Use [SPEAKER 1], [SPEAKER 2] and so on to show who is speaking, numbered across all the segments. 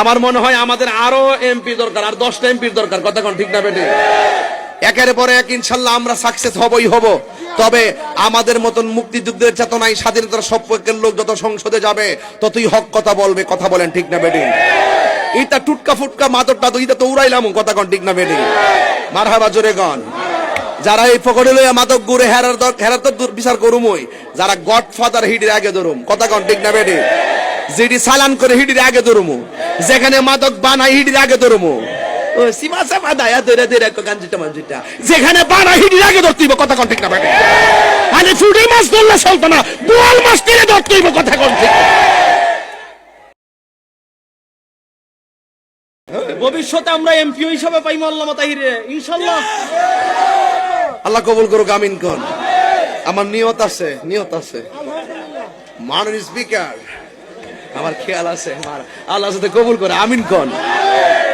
[SPEAKER 1] আমার মনে হয় আমাদের আরও এমপি দরকার, আর দশটা এমপির দরকার, কথা কোন ঠিক না বেটে? একের পরে এক ইনশাল্লাহ আমরা সাকসেস হবই, হব। তবে আমাদের মতন মুক্তিযুদ্ধের চেতনায় স্বাধীনতার সপক্ষের লোক যত সংসদে যাবে, ততই হক কথা বলবে, কথা বলেন ঠিক না বেটে? ইটা টুটকা ফুটকা মাদরটা তো ইটা তো উড়াইলাম, কথা কোন ঠিক না বেটে? মারহাবা জোরে গন। যারা এই পকড়ে লইয়া মাদক গুড়ে হেরার হেরার তো বিচার করুমই, যারা গডফাদার হিটের আগে ধরুম, কথা কোন ঠিক না বেটে? যেটি সালান করে হিডির আগে ধরুমু। যেখানে মাদক বানাই হিডির আগে ধরুমু। ও সীমা সামা দায়া দরে দরে গাঞ্জিটা মাঞ্জিটা যেখানে হিডির আগে ধরতিব কথা কোন ঠিক না মানে মাছ ধরলে চলতো না বোয়াল মাছ তীরে ধরতিব কথা কোন ঠিক?
[SPEAKER 2] ভবিষ্যতে আমরা এমপিও হিসাবে পাই আল্লামা তাহিরে ইনশাল্লাহ
[SPEAKER 1] আল্লাহ কবুল করুক আমিন কোন। আমার নিয়ত আছে নিয়ত আছে। মাননীয় স্পিকার আমার খেয়াল আছে আল্লাহ সাথে কবুল করে, আমিন কোন।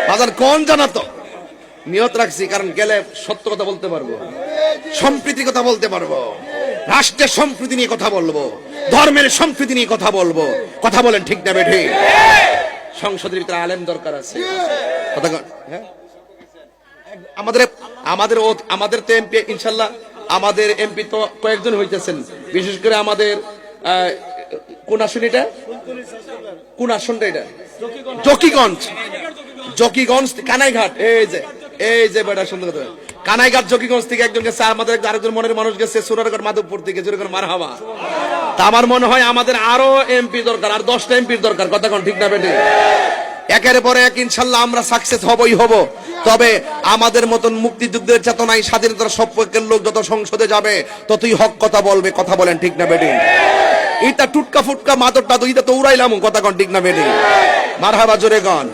[SPEAKER 1] বাজার কোন জানাতো নিয়ত রাখছি, কারণ গেলে সত্য কথা বলতে পারব। সম্প্রীতির কথা বলতে পারব। রাষ্ট্রের সম্প্রীতি নিয়ে কথা বলব। ধর্মের সম্প্রীতি নিয়ে কথা বলব। কথা বলেন ঠিক না বেঠে? সংসদের ভিতরে আলেম দরকার আছে। হ্যাঁ? আমাদের আমাদের আমাদের তো এমপি, ইনশাল্লাহ আমাদের এমপি তো কয়েকজন হইতেছেন। বিশেষ করে আমাদের কোন আসন এটা? কোন আসনটা এটা? জকিগঞ্জ। জকিগঞ্জ। কানাইঘাট। এই যে এই যে বেটা সুন্দর কথা। কানাইঘাট জকিগঞ্জ থেকে একজন গেছে আমাদের আরেকজন মনের মানুষ গেছে সুরারগড় মাধবপুর থেকে করে মার হাওয়া তা আমার মনে হয় আমাদের আরও এমপি দরকার আর দশটা এমপির দরকার কথা কোন ঠিক না বেটে? একের পরে এক ইনশাল্লাহ আমরা সাকসেস হবই হব। তবে আমাদের মতন মুক্তিযুদ্ধের চেতনায় স্বাধীনতার সপক্ষের লোক যত সংসদে যাবে ততই হক কথা বলবে কথা বলেন ঠিক না বেডিং ইটা টুটকা ফুটকা মাদরটা তো ইটা তো উড়াইলাম কথা কন ঠিক না বেডিং মারহাবা জোরে গন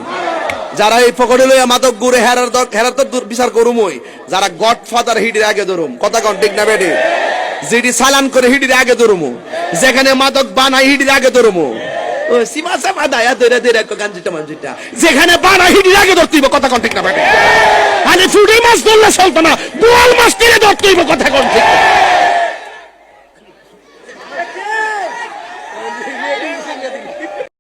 [SPEAKER 1] যারা এই পকড়ে লইয়া মাদক গুড়ে হেরার দর হেরার তো বিচার করুমই যারা গডফাদার হিডির আগে ধরুম, কথা কন ঠিক না বেডিং যেটি চালান করে হিডির আগে ধরুমু যেখানে মাদক বানাই হিডির আগে ধরুমু ও। সীমা সামা দায়া দরে দরে গাঞ্জিটা মাঞ্জিটা। যেখানে বানাই হিডির আগে ধরতিব, কথা কন ঠিক না বেটে। মানে ফুডি মাছ ধরলে চলতো না বোয়াল মাছ তীরে ধরতিব কথা কন ঠিক। Adrián.